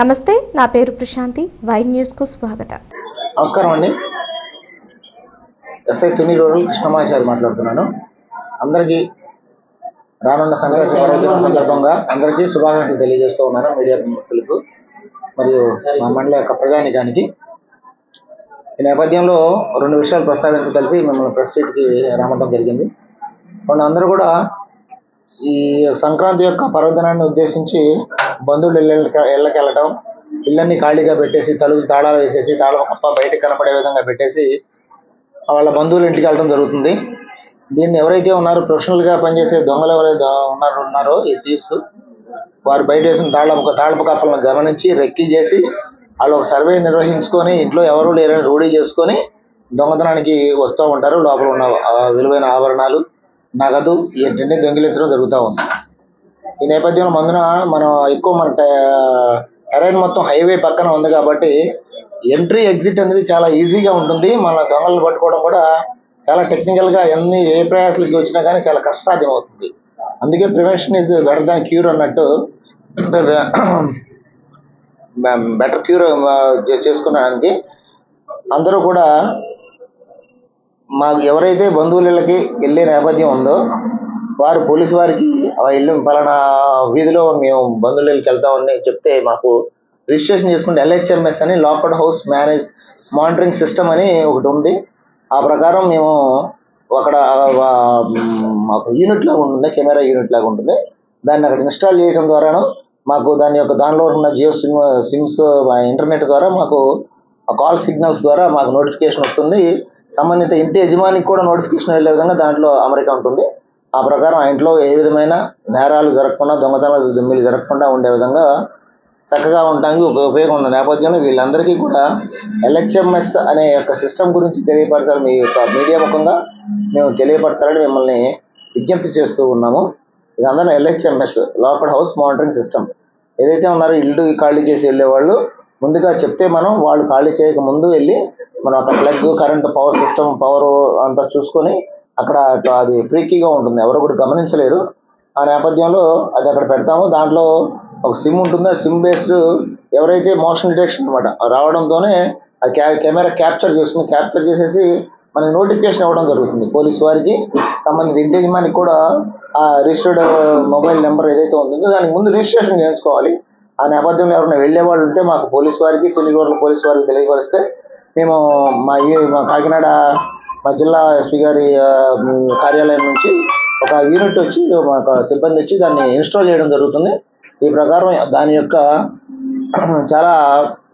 నమస్తే నా పేరు ప్రశాంతి. వై న్యూస్కు స్వాగతం. నమస్కారం అండి. ఎస్ఐ తుని రూరల్ కృష్ణమాచారి మాట్లాడుతున్నాను. అందరికీ రానున్న సంక్రాంతి పర్వదిన సందర్భంగా అందరికీ శుభాకాంక్షలు తెలియజేస్తూ ఉన్నాను మీడియా మిత్రులకు మరియు మా మండల యొక్క ప్రజానికానికి. ఈ నేపథ్యంలో రెండు విషయాలు ప్రస్తావించదలిసి మిమ్మల్ని ప్రెస్ మీట్కి రావడం జరిగింది. కొన్ని అందరూ కూడా ఈ సంక్రాంతి యొక్క పర్వదినాన్ని ఉద్దేశించి బంధువులు ఇళ్ళ ఇళ్ళకి వెళ్ళటం ఇళ్ళన్ని ఖాళీగా పెట్టేసి తలుపులు తాళాలు వేసేసి తాళం కప్ప బయటకు కనపడే విధంగా పెట్టేసి వాళ్ళ బంధువుల ఇంటికి వెళ్ళడం జరుగుతుంది. దీన్ని ఎవరైతే ఉన్నారో ప్రొఫెషనల్గా పనిచేసే దొంగలు ఎవరైతే ఉన్నారో ఉన్నారో ఈ థీవ్స్ వారు బయట వేసిన తాళం తాళపు కప్పలను గమనించి రెక్కి చేసి వాళ్ళు ఒక సర్వే నిర్వహించుకొని ఇంట్లో ఎవరు లేరని రూఢీ చేసుకొని దొంగతనానికి వస్తూ ఉంటారు. లోపల ఉన్న విలువైన ఆభరణాలు నగదు ఏంటంటే దొంగిలించడం జరుగుతూ ఉంది. ఈ నేపథ్యంలో మందున మనం ఎక్కువ మన టెరైన్ మొత్తం హైవే పక్కన ఉంది కాబట్టి ఎంట్రీ ఎగ్జిట్ అనేది చాలా ఈజీగా ఉంటుంది. మన దొంగలను పట్టుకోవడం కూడా చాలా టెక్నికల్గా ఎన్ని ఏ ప్రయాసాలకి వచ్చినా కానీ చాలా కష్టాధ్యం అవుతుంది. అందుకే prevention is better than cure అన్నట్టు బెటర్ క్యూర్ చేసుకున్నానికి అందరూ కూడా మా ఎవరైతే బంధువులకి వెళ్ళే నేపథ్యం ఉందో వారు పోలీసు వారికి ఇల్లు పలానా వీధిలో మేము బంధువులకి వెళ్తామని చెప్తే మాకు రిజిస్ట్రేషన్ చేసుకుంటే ఎల్హెచ్ఎంఎస్ అని locked house manage monitoring system అని ఒకటి ఉంది. ఆ ప్రకారం మేము అక్కడ మాకు యూనిట్ లాగా ఉంటుంది కెమెరా యూనిట్ లాగా ఉంటుంది. దాన్ని అక్కడ ఇన్స్టాల్ చేయడం ద్వారాను మాకు దాని యొక్క దానిలో ఉన్న జియో సిమ్ సిమ్స్ ఇంటర్నెట్ ద్వారా మాకు కాల్ సిగ్నల్స్ ద్వారా మాకు నోటిఫికేషన్ వస్తుంది. సంబంధిత ఇంటి యజమానికి కూడా నోటిఫికేషన్ వెళ్ళే విధంగా దాంట్లో అమరిక ఉంటుంది. ఆ ప్రకారం ఆ ఇంట్లో ఏ విధమైన నేరాలు జరగకుండా దొంగతనాలు దుమ్మిలు జరగకుండా ఉండే విధంగా చక్కగా ఉండడానికి ఉపయోగం ఉన్న నేపథ్యంలో వీళ్ళందరికీ కూడా ఎల్హెచ్ఎంఎస్ అనే యొక్క సిస్టమ్ గురించి తెలియపరచాలి మీ యొక్క మీడియా ముఖంగా మేము తెలియపరచాలని మిమ్మల్ని విజ్ఞప్తి చేస్తూ ఉన్నాము. ఇదంతా ఎల్హెచ్ఎంఎస్ లోపల్ హౌస్ మానిటరింగ్ సిస్టమ్ ఏదైతే ఉన్నారో ఇల్లు ఖాళీ చేసి వెళ్ళేవాళ్ళు ముందుగా చెప్తే మనం వాళ్ళు ఖాళీ చేయక ముందు వెళ్ళి మనం అక్కడ plug current power system power అంతా చూసుకొని అక్కడ అది ఫ్రీకీగా ఉంటుంది. ఎవరు కూడా గమనించలేరు. ఆ నేపథ్యంలో అది అక్కడ పెడతాము. దాంట్లో ఒక సిమ్ ఉంటుంది. ఆ సిమ్ బేస్డ్ ఎవరైతే మోషన్ డిటెక్షన్ అనమాట రావడంతోనే ఆ క్యా కెమెరా క్యాప్చర్ చేస్తుంది. క్యాప్చర్ చేసేసి మనకి నోటిఫికేషన్ ఇవ్వడం జరుగుతుంది. పోలీస్ వారికి సంబంధిత ఇంటి యజమానికి కూడా ఆ రిజిస్టర్డ్ మొబైల్ నెంబర్ ఏదైతే ఉందో దానికి ముందు రిజిస్ట్రేషన్ చేయించుకోవాలి. ఆ నేపథ్యంలో ఎవరైనా వెళ్ళే వాళ్ళు ఉంటే మాకు పోలీస్ వారికి తొలి రోజులు పోలీస్ వారికి తెలియపరిస్తే మేము మా ఈ- మా కాకినాడ మా జిల్లా ఎస్పీ గారి కార్యాలయం నుంచి ఒక యూనిట్ వచ్చి మాకు సిబ్బంది వచ్చి దాన్ని ఇన్స్టాల్ చేయడం జరుగుతుంది. ఈ ప్రకారం దాని యొక్క చాలా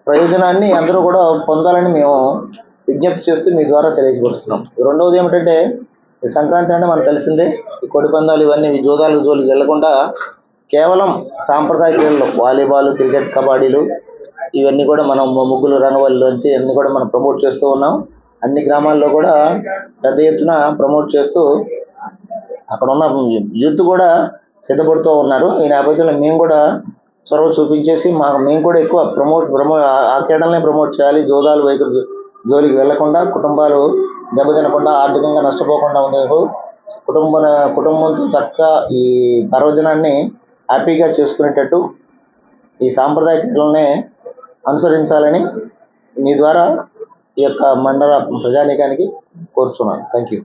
ప్రయోజనాన్ని అందరూ కూడా పొందాలని మేము విజ్ఞప్తి చేస్తూ మీ ద్వారా తెలియజేస్తున్నాం రెండవది ఏమిటంటే ఈ సంక్రాంతి అంటే మనకు తెలిసిందే ఈ కొడి పందాలు ఇవన్నీ జోదాలు జోలికి వెళ్ళకుండా కేవలం సాంప్రదాయ క్రీడలు వాలీబాల్ క్రికెట్ కబడ్డీలు ఇవన్నీ కూడా మనం ముగ్గులు రంగవల్లు అంటే ఇవన్నీ కూడా మనం ప్రమోట్ చేస్తూ ఉన్నాం. అన్ని గ్రామాల్లో కూడా పెద్ద ఎత్తున ప్రమోట్ చేస్తూ అక్కడ ఉన్న యూత్ కూడా సిద్ధపడుతూ ఉన్నారు. ఈ నేపథ్యంలో మేము కూడా చొరవ చూపించేసి మా మేము కూడా ఎక్కువ ప్రమోట్ ప్రమో ఆ- క్రీడలనే ప్రమోట్ చేయాలి. జోదాలు వైఖరి జోలికి వెళ్ళకుండా కుటుంబాలు దెబ్బతినకుండా ఆర్థికంగా నష్టపోకుండా ఉండేందుకు కుటుంబ కుటుంబంతో చక్కగా ఈ పర్వదినాన్ని హ్యాపీగా చేసుకునేటట్టు ఈ సాంప్రదాయ క్రీడలనే అనుసరించాలని మీ ద్వారా ఈ యొక్క మండల ప్రజానీకానికి కోరుచున్నాను. Thank you